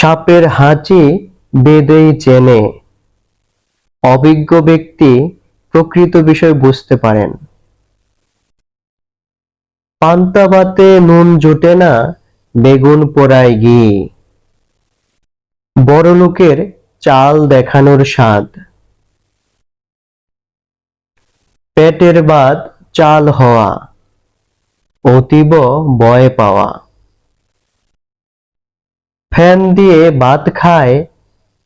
সাপের হাঁচি বেদেই চেনে। অভিজ্ঞ ব্যক্তি প্রকৃত বিষয় বুঝতে পারেন। পান্তা ভাতে নুন জোটে না, বেগুন পোড়ায় ঘি। বড়লোকের চাল দেখানোর স্বাদ। পেটের বাদ চাল হওয়া, অতীব ভয় পাওয়া। ফ্যান দিয়ে ভাত খায়,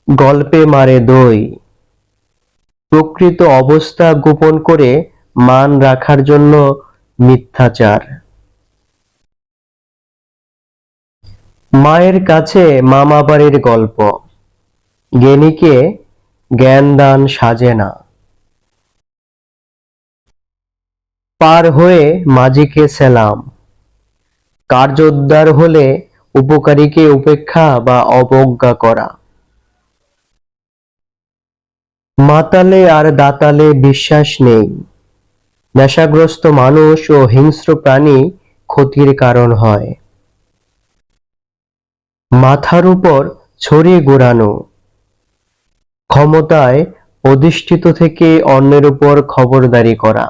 গল্পে মারে দই। প্রকৃত অবস্থা গোপন করে মান রাখার জন্য মিথ্যাচার। মায়ের কাছে মামা বাড়ির গল্প। জ্ঞানীকে জ্ঞান দান সাজে না। পার হয়ে মাঝিকে সেলাম। কার্যোদ্ধার হলে উপকারীকে উপেক্ষা বা অবজ্ঞা করা। মাতালে আর দাতালে বিশ্বাস নেই। নেশাগ্রস্ত মানুষ ও হিংস্র প্রাণী ক্ষতির কারণ হয়। মাথার উপর ছড়িয়ে ঘোরানো ক্ষমতায় অধিষ্ঠিত থেকে অন্যের উপর খবরদারি করা।